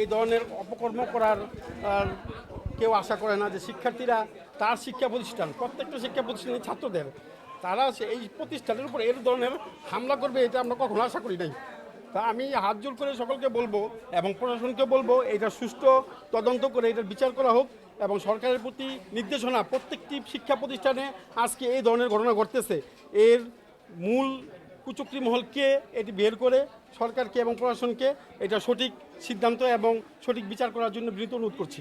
এই ধরনের অপকর্ম করার কেউ আশা করে না যে শিক্ষার্থীরা তার শিক্ষা প্রতিষ্ঠান, প্রত্যেকটা শিক্ষা প্রতিষ্ঠানের ছাত্রদের, তারা এই প্রতিষ্ঠানের উপর এর ধরনের হামলা করবে এটা আমরা কখনো আশা করি নাই। তা আমি হাত জোর করে সকলকে বলব এবং প্রশাসনকে বলব এটা সুষ্ঠু তদন্ত করে এটার বিচার করা হোক এবং সরকারের প্রতি নির্দেশনা প্রত্যেকটি শিক্ষা প্রতিষ্ঠানে আজকে এই ধরনের ঘটনা ঘটতেছে। এর মূল কুচক্রি মহলকে এটি বের করে সরকারকে এবং প্রশাসনকে এটা সঠিক সিদ্ধান্ত এবং সঠিক বিচার করার জন্য বিনীত অনুরোধ করছি।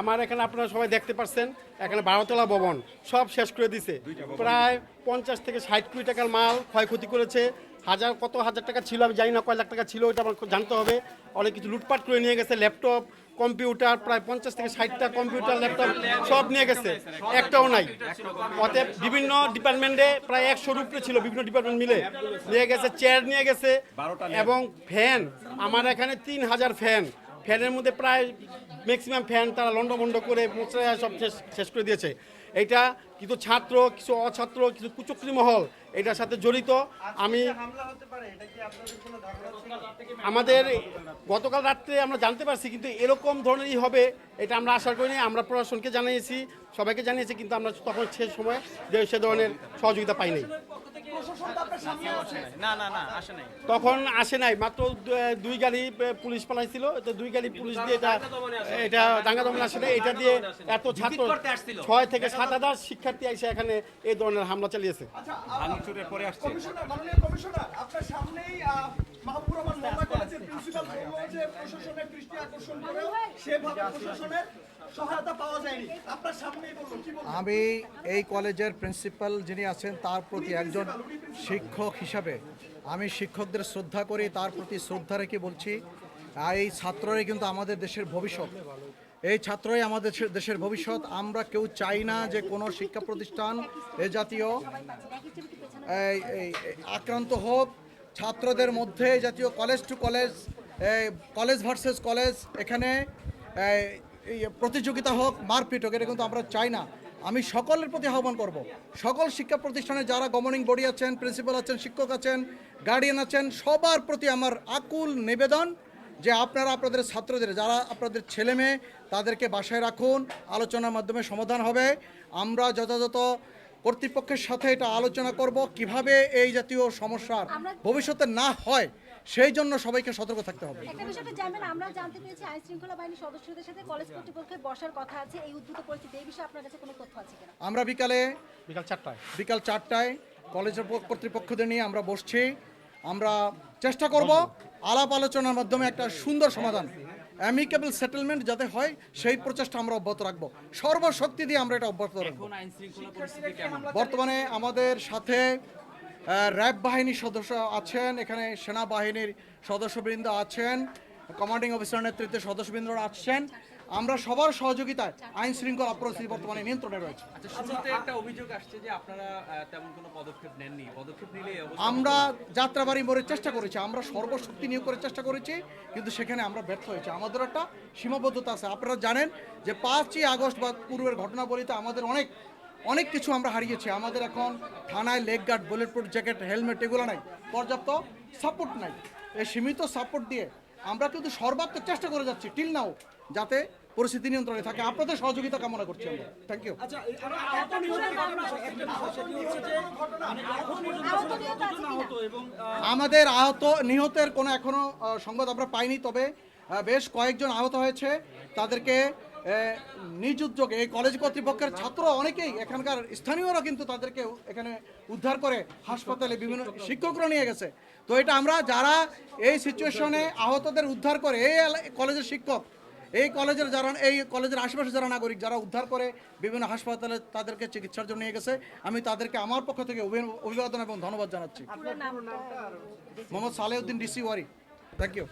আমার এখানে আপনারা সবাই দেখতে পাচ্ছেন এখানে বারোতলা ভবন সব শেষ করে দিছে। প্রায় পঞ্চাশ থেকে ষাট কোটি টাকার মাল ক্ষয়ক্ষতি করেছে। হাজার কত হাজার টাকা ছিল আমি জানি না কয় লাখ টাকা ছিল এটা আমার জানতে হবে। অনেক কিছু লুটপাট করে নিয়ে গেছে ল্যাপটপ কম্পিউটার প্রায় পঞ্চাশ থেকে ষাটটা কম্পিউটার ল্যাপটপ সব নিয়ে গেছে। একটাও নাই। অতএব বিভিন্ন ডিপার্টমেন্টে প্রায় একশোর উপরে ছিল বিভিন্ন ডিপার্টমেন্ট মিলে। নিয়ে গেছে চেয়ার নিয়ে গেছে এবং ফ্যান। আমার এখানে তিন হাজার ফ্যান। ফ্যানের মধ্যে প্রায় ম্যাক্সিমাম ফ্যান তারা লন্ডভন্ড করে মোচড়ে সব শেষ শেষ করে দিয়েছে। এটা কিছু ছাত্র কিছু অছাত্র কিছু কুচক্রি মহল এটার সাথে জড়িত। আমি আমাদের গতকাল রাত্রে আমরা জানতে পারছি কিন্তু এরকম ধরনেরই হবে এটা আমরা আশা করিনি। আমরা প্রশাসনকে জানিয়েছি সবাইকে জানিয়েছি কিন্তু আমরা তখন সে সময় যে সে ধরনের সহযোগিতা পাইনি। না না না আসে নাই। তখন আসে নাই মাত্র দুই গাড়ি পুলিশ পালাইছিল। তো দুই গাড়ি পুলিশ দিয়ে এটা এটা দাঙ্গা দমন আসে নাই। এটা দিয়ে এত ছাত্র ছয় থেকে সাত হাজার শিক্ষার্থী এসে এখানে এই ধরনের হামলা চালিয়েছে। ভাঙচুরের পরে আসছে। কমিশনার আপনার সামনেই আহ, রহমান মোল্লা কলেজের প্রিন্সিপাল যে প্রশাসনের দৃষ্টি আকর্ষণ করেও সেভাবে প্রশাসনের সহায়তা পাওয়া আমি এই কলেজের প্রিন্সিপাল যিনি আছেন, তার প্রতি একজন শিক্ষক হিসাবে আমি শিক্ষকদের শ্রদ্ধা করি, তার প্রতি শ্রদ্ধা রেখে বলছি এই ছাত্ররাই কিন্তু আমাদের দেশের ভবিষ্যৎ। এই ছাত্রই আমাদের দেশের- ভবিষ্যৎ। আমরা কেউ চাই না যে কোনো শিক্ষা প্রতিষ্ঠান এ জাতীয় আক্রান্ত হোক। ছাত্রদের মধ্যে জাতীয় college to college college versus college এখানে প্রতিযোগিতা হোক মারপিট হোক এটা কিন্তু আমরা চাই না। আমি সকলের প্রতি আহ্বান করব। সকল শিক্ষা প্রতিষ্ঠানে যারা গভর্নিং বডি আছেন প্রিন্সিপাল আছেন শিক্ষক আছেন গার্ডিয়ান আছেন সবার প্রতি আমার আকুল নিবেদন যে আপনারা আপনাদের ছাত্রদের যারা আপনাদের ছেলে মেয়ে তাদেরকে বাসায় রাখুন। আলোচনার মাধ্যমে সমাধান হবে। আমরা যথাযথ কর্তৃপক্ষের সাথে এটা আলোচনা করব কীভাবে এই জাতীয় সমস্যার ভবিষ্যতে না হয় সেই জন্য সবাইকে সতর্ক থাকতে হবে। একটা বিষয়টা জানবেন আমরা জানতে পেরেছি আইন শৃঙ্খলা বাহিনীর সদস্যদের সাথে কলেজ কর্তৃপক্ষের বসার কথা আছে এই উদ্ভূত পরিস্থিতি এই বিষয়ে আপনার কাছে কোনো তথ্য আছে কিনা? আমরা বিকালে বিকাল চারটায়। বিকাল চারটায় কলেজের কর্তৃপক্ষদের নিয়ে আমরা বসছি। আমরা চেষ্টা করব আলাপ আলোচনার মাধ্যমে একটা সুন্দর সমাধান অ্যামিকেবল সেটেলমেন্ট যাতে হয় সেই প্রচেষ্টা আমরা অব্যাহত রাখব। সর্বশক্তি দিয়ে আমরা এটা অব্যাহত রাখব। বর্তমানে আমাদের সাথে র্যাব বাহিনীর সদস্য আছেন এখানে সেনাবাহিনীর সদস্যবৃন্দ আছেন কমান্ডিং অফিসার নেতৃত্বে সদস্যবৃন্দরা আছেন আমরা সবার সহযোগিতায় আইন শৃঙ্খলা পরিস্থিতি বর্তমানে নিয়ন্ত্রণে রয়েছে। আচ্ছা একটা অভিযোগ আসছে যে আপনারা তেমন কোনো পদক্ষেপ নেননি। পদক্ষেপ নিলে আমরা যাত্রাবাড়ি মোড়ে চেষ্টা করেছি আমরা সর্বশক্তি নিয়োগ করে চেষ্টা করেছি কিন্তু সেখানে আমরা ব্যর্থ হয়েছি। আমাদের একটা সীমাবদ্ধতা আছে। আপনারা জানেন যে পাঁচই আগস্ট বা পূর্বের ঘটনাবলিতে আমাদের অনেক অনেক কিছু আমরা হারিয়েছি। আমাদের এখন থানায় leg guard bulletproof jacket helmet এগুলো নাই পর্যাপ্ত সাপোর্ট নাই। এই সীমিত সাপোর্ট দিয়ে আমরা কিন্তু সর্বাত্মক চেষ্টা করে যাচ্ছি টিল নাও যাতে পরিস্থিতি নিয়ন্ত্রণে থাকে। আপনাদের সহযোগিতা কামনা করছি আমরা। থ্যাংক ইউ আমাদের আহত নিহতের কোনো এখনও সংবাদ আমরা পাইনি তবে বেশ কয়েকজন আহত হয়েছে। তাদেরকে নিজ উদ্যোগে এই কলেজ কর্তৃপক্ষের ছাত্র অনেকেই এখানকার স্থানীয়রা কিন্তু তাদেরকে এখানে উদ্ধার করে হাসপাতালে বিভিন্ন শিক্ষকরা নিয়ে গেছে। তো এটা আমরা যারা এই সিচুয়েশনে আহতদের উদ্ধার করে এই কলেজের শিক্ষক এই কলেজের যারা এই কলেজের আশেপাশে যারা নাগরিক যারা উদ্ধার করে বিভিন্ন হাসপাতালে তাদেরকে চিকিৎসার জন্য নিয়ে গেছে। আমি তাদেরকে আমার পক্ষ থেকে অভি- অভিবাদন এবং ধন্যবাদ জানাচ্ছি। Mohammad Salehuddin DC Wari. Thank you